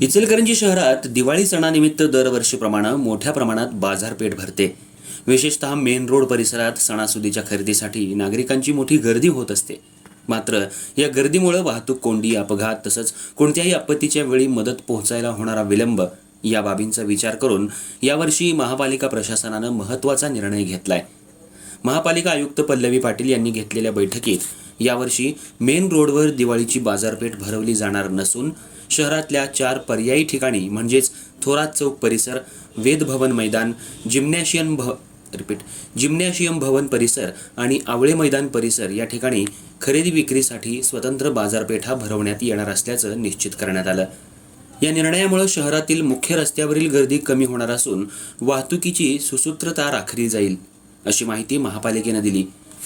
इचलकरंजी शहरात दिवाळी सणानिमित्त दरवर्षीप्रमाणे मोठ्या प्रमाणात बाजारपेठ भरते. विशेषतः मेन रोड परिसरात सणासुदीच्या खरेदीसाठी नागरिकांची मोठी गर्दी होत असते. मात्र या गर्दीमुळे वाहतूक कोंडी अपघात तसंच कोणत्याही आपत्तीच्या वेळी मदत पोहोचायला होणारा विलंब या बाबींचा विचार करून यावर्षी महापालिका प्रशासनानं महत्त्वाचा निर्णय घेतलाय. महापालिका आयुक्त पल्लवी पाटील यांनी घेतलेल्या बैठकीत यावर्षी मेन रोडवर दिवाळीची बाजारपेठ भरवली जाणार नसून शहरातल्या चार पर्यायी ठिकाणी म्हणजेच थोरात चौक परिसर वेदभवन मैदान जिम्नॅशियन भ रिपीट जिम्नॅशियम भवन परिसर आणि आवळे मैदान परिसर या ठिकाणी खरेदी विक्रीसाठी स्वतंत्र बाजारपेठा भरवण्यात येणार असल्याचं निश्चित करण्यात आलं. या निर्णयामुळे शहरातील मुख्य रस्त्यावरील गर्दी कमी होणार असून वाहतुकीची सुसूत्रता राखली जाईल अशी माहिती महापालिकेनं दिली.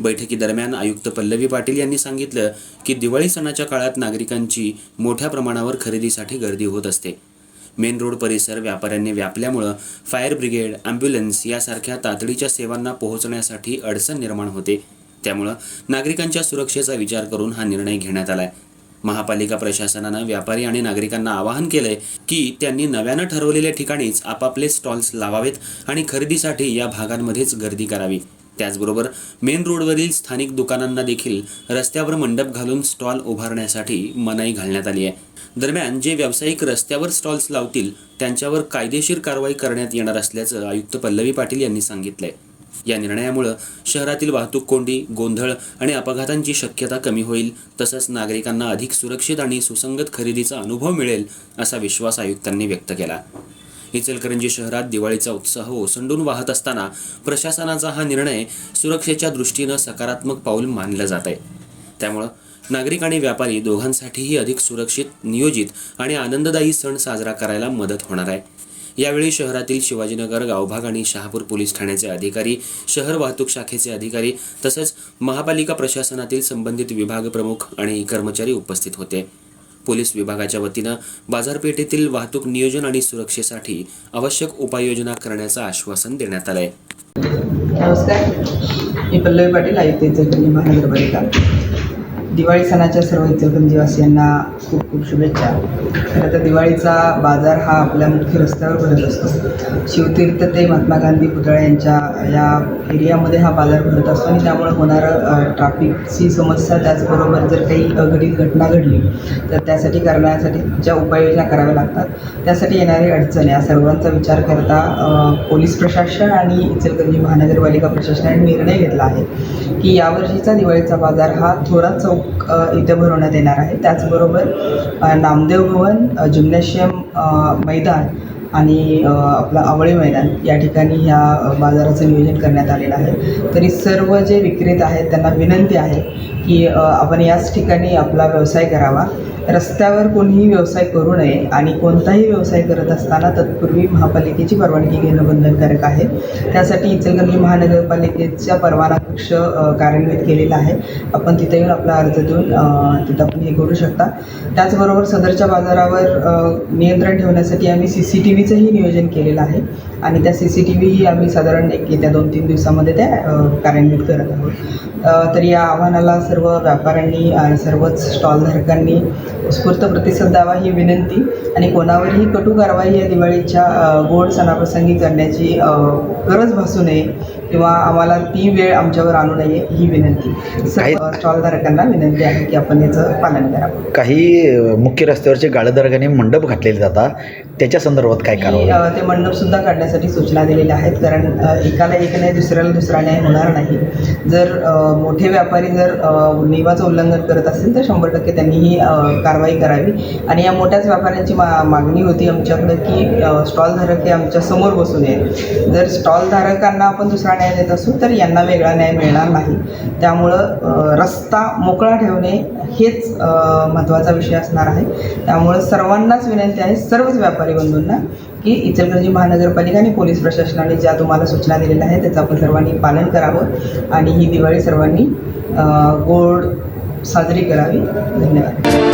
बैठकीदरम्यान आयुक्त पल्लवी पाटील यांनी सांगितलं की दिवाळी सणाच्या काळात नागरिकांची मोठ्या प्रमाणावर खरेदीसाठी गर्दी होत असते. मेन रोड परिसर व्यापाऱ्यांनी व्यापल्यामुळं फायर ब्रिगेड ॲम्ब्युलन्स यासारख्या तातडीच्या सेवांना पोहोचण्यासाठी अडचण निर्माण होते. त्यामुळं नागरिकांच्या सुरक्षेचा विचार करून हा निर्णय घेण्यात आलाय. महापालिका प्रशासनानं व्यापारी आणि नागरिकांना आवाहन केलंय की त्यांनी नव्यानं ठरवलेल्या ठिकाणीच आपापले स्टॉल्स लावावेत आणि खरेदीसाठी या भागांमध्येच गर्दी करावी. त्याचबरोबर मेन रोडवरील स्थानिक दुकानांना देखील रस्त्यावर मंडप घालून स्टॉल उभारण्यासाठी मनाई घालण्यात आली आहे. दरम्यान जे व्यावसायिक रस्त्यावर स्टॉल्स लावतील त्यांच्यावर कायदेशीर कारवाई करण्यात येणार असल्याचं आयुक्त पल्लवी पाटील यांनी सांगितलंय. या निर्णयामुळं शहरातील वाहतूक कोंडी गोंधळ आणि अपघातांची शक्यता कमी होईल तसंच नागरिकांना अधिक सुरक्षित आणि सुसंगत खरेदीचा अनुभव मिळेल असा विश्वास आयुक्तांनी व्यक्त केला. इचलकरंजी शहरात दिवाळीचा उत्साह ओसंडून वाहत असताना प्रशासनाचा हा निर्णय सुरक्षेच्या दृष्टीनं सकारात्मक पाऊल मानलं जात आहे. त्यामुळं नागरिक आणि व्यापारी दोघांसाठीही अधिक सुरक्षित नियोजित आणि आनंददायी सण साजरा करायला मदत होणार आहे. यावेळी शहरातील शिवाजीनगर गावभाग आणि शहापूर पोलीस ठाण्याचे अधिकारी शहर वाहतूक शाखेचे अधिकारी तसंच महापालिका प्रशासनातील संबंधित विभाग प्रमुख आणि कर्मचारी उपस्थित होते. पोलीस विभागाच्या वतीनं बाजारपेठेतील वाहतूक नियोजन आणि सुरक्षेसाठी आवश्यक उपाययोजना करण्याचं आश्वासन देण्यात आलंय. नमस्कार. मी पल्लवी पाटील आयुक्त इचलकरंजी महानगरपालिका. दिवाळी सणाच्या सर्व इचलकरंजीवासियांना खूप खूप शुभेच्छा. खरं तर दिवाळीचा बाजार हा आपल्या मुख्य रस्त्यावर भरत असतो. शिवतीर्थ ते महात्मा गांधी पुतळा यांच्या या एरियामध्ये हा बाजार भरत असतो आणि त्यामुळे होणारं ट्राफिकची समस्या त्याचबरोबर जर काही अघटित घटना घडली तर त्यासाठी करण्यासाठी ज्या उपाययोजना कराव्या लागतात त्यासाठी येणारी अडचण या सर्वांचा विचार करता पोलीस प्रशासन आणि इचलकरंजी महानगरपालिका प्रशासनाने निर्णय घेतला आहे की यावर्षीचा दिवाळीचा बाजार हा थोरा चौक इथे भरवण्यात येणार आहे. त्याचबरोबर नामदेव भवन जिम्नॅशियम मैदान आणि आपलं आवळे मैदान या ठिकाणी ह्या बाजाराचं नियोजन करण्यात आलेलं आहे. तरी सर्व जे विक्रेते आहेत त्यांना विनंती आहे की आपण याच ठिकाणी आपला व्यवसाय करावा. रस्त्यावर कोणीही व्यवसाय करू नये आणि कोणताही व्यवसाय करत असताना तत्पूर्वी महापालिकेची परवानगी घेणं बंधनकारक आहे. त्यासाठी इचलकरंजी महानगरपालिकेचा परवाना कक्ष कार्यान्वित केलेला आहे. आपण तिथे येऊन आपला अर्ज देऊन तिथं आपण हे करू शकता. त्याचबरोबर सदरच्या बाजारावर नियंत्रण ठेवण्यासाठी आम्ही सी सी टी व्हीचंही नियोजन केलेलं आहे आणि त्या सी सी टी व्हीही आम्ही साधारण एक येत्या दोन तीन दिवसामध्ये त्या कार्यान्वित करत आहोत. तर या आव्हानाला सर्व व्यापाऱ्यांनी सर्वच स्टॉलधारकांनी उत्स्फूर्त प्रतिसाद द्यावा ही विनंती आणि कोणावरही कटू कारवाई या दिवाळीच्या गोड सणाप्रसंगी करण्याची गरज भासू नये. किंवा आम्हाला ती वेळ आमच्यावर आणू नये ही विनंती. स्टॉलधारकांना विनंती आहे की आपण याचं पालन करावं काही मुख्य रस्त्यावरचे गाळेदर्गाने मंडप घातलेले जातात त्याच्या संदर्भात काय अ, ते मंडप सुद्धा काढण्यासाठी सूचना दिलेल्या आहेत कारण एकाला एक नाही दुसऱ्याला दुसरा न्याय होणार नाही. जर मोठे व्यापारी जर नियमाचं उल्लंघन करत असतील तर शंभर टक्के त्यांनी ही कारवाई करावी. आणि या मोठ्याच व्यापाऱ्यांची मा मागणी होती आमच्याकडे की स्टॉलधारक हे आमच्यासमोर बसून आहे जर स्टॉलधारकांना आपण दुसरा न्याय देत असू तर यांना वेगळा न्याय मिळणार नाही. त्यामुळं रस्ता मोकळा ठेवणे हेच महत्त्वाचा विषय असणार आहे. त्यामुळं सर्वांनाच विनंती आहे सर्वच व्यापारी बंधूंना की इचलकरंजी महानगरपालिका आणि पोलीस प्रशासनाने ज्या तुम्हाला सूचना दिलेल्या आहेत त्याचं आपण सर्वांनी पालन करावं. आणि ही दिवाळी सर्वांनी गोड साजरी करावी. धन्यवाद.